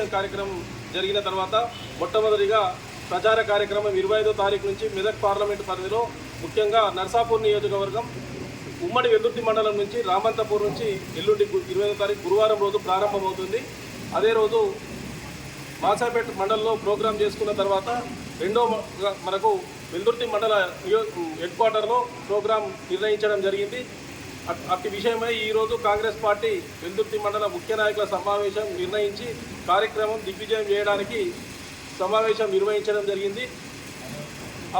కార్యక్రమం జరిగిన తర్వాత మొట్టమొదటిగా ప్రచార కార్యక్రమం ఇరవై ఐదో తారీఖు నుంచి మెదక్ పార్లమెంట్ పరిధిలో ముఖ్యంగా నర్సాపూర్ నియోజకవర్గం ఉమ్మడి వెల్దుర్తి మండలం నుంచి రామంతపూర్ నుంచి ఎల్లుండి ఇరవై ఐదో తారీఖు గురువారం రోజు ప్రారంభమవుతుంది. అదే రోజు మాసాపేట మండలంలో ప్రోగ్రాం చేసుకున్న తర్వాత రెండో మనకు వెల్దుర్తి మండల హెడ్ క్వార్టర్లో ప్రోగ్రాం నిర్ణయించడం జరిగింది. అట్టి విషయమై ఈరోజు కాంగ్రెస్ పార్టీ వెల్దుర్తి మండల ముఖ్య నాయకుల సమావేశం నిర్ణయించి కార్యక్రమం దిగ్విజయం చేయడానికి సమావేశం నిర్వహించడం జరిగింది.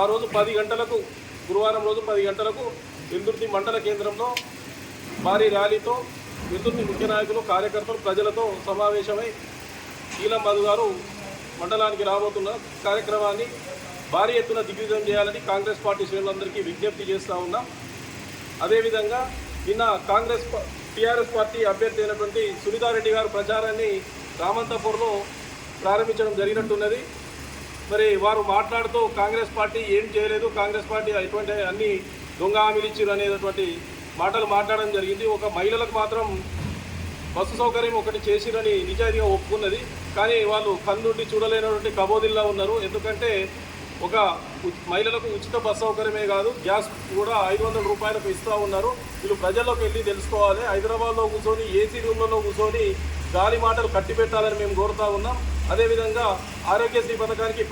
ఆ రోజు పది గంటలకు గురువారం రోజు పది గంటలకు వెల్దుర్తి మండల కేంద్రంలో భారీ ర్యాలీతో వెల్దుర్తి ముఖ్య నాయకులు కార్యకర్తలు ప్రజలతో సమావేశమై ఈలం మధు గారు మండలానికి రాబోతున్న కార్యక్రమాన్ని భారీ ఎత్తున దిగ్విజయం చేయాలని కాంగ్రెస్ పార్టీ శ్రేణులందరికీ విజ్ఞప్తి చేస్తూ ఉన్నాం. అదేవిధంగా నిన్న కాంగ్రెస్ టీఆర్ఎస్ పార్టీ అభ్యర్థి అయినటువంటి సునీతారెడ్డి గారు ప్రచారాన్ని రామంతపూర్లో ప్రారంభించడం జరిగినట్టున్నది. మరి వారు మాట్లాడుతూ కాంగ్రెస్ పార్టీ ఏం చేయలేదు కాంగ్రెస్ పార్టీ ఎటువంటి అన్ని దొంగ హామీలు ఇచ్చారు అనేటువంటి మాటలు మాట్లాడడం జరిగింది. ఒక మహిళలకు మాత్రం బస్సు సౌకర్యం ఒకటి చేసిరని నిజాయితీగా ఒప్పుకున్నది. కానీ వాళ్ళు కన్నుండి చూడలేనటువంటి కబోదిల్లా ఉన్నారు. ఎందుకంటే ఒక మహిళలకు ఉచిత బస్ సౌకర్యమే కాదు గ్యాస్ కూడా ఐదు వందల రూపాయలకు ఇస్తూ ఉన్నారు. వీళ్ళు ప్రజల్లోకి వెళ్ళి తెలుసుకోవాలి. హైదరాబాద్లో కూర్చొని ఏసీ రూమ్లలో కూర్చొని గాలి మాటలు కట్టి పెట్టాలని మేము కోరుతా ఉన్నాం. అదేవిధంగా ఆరోగ్యశ్రీ పథకానికి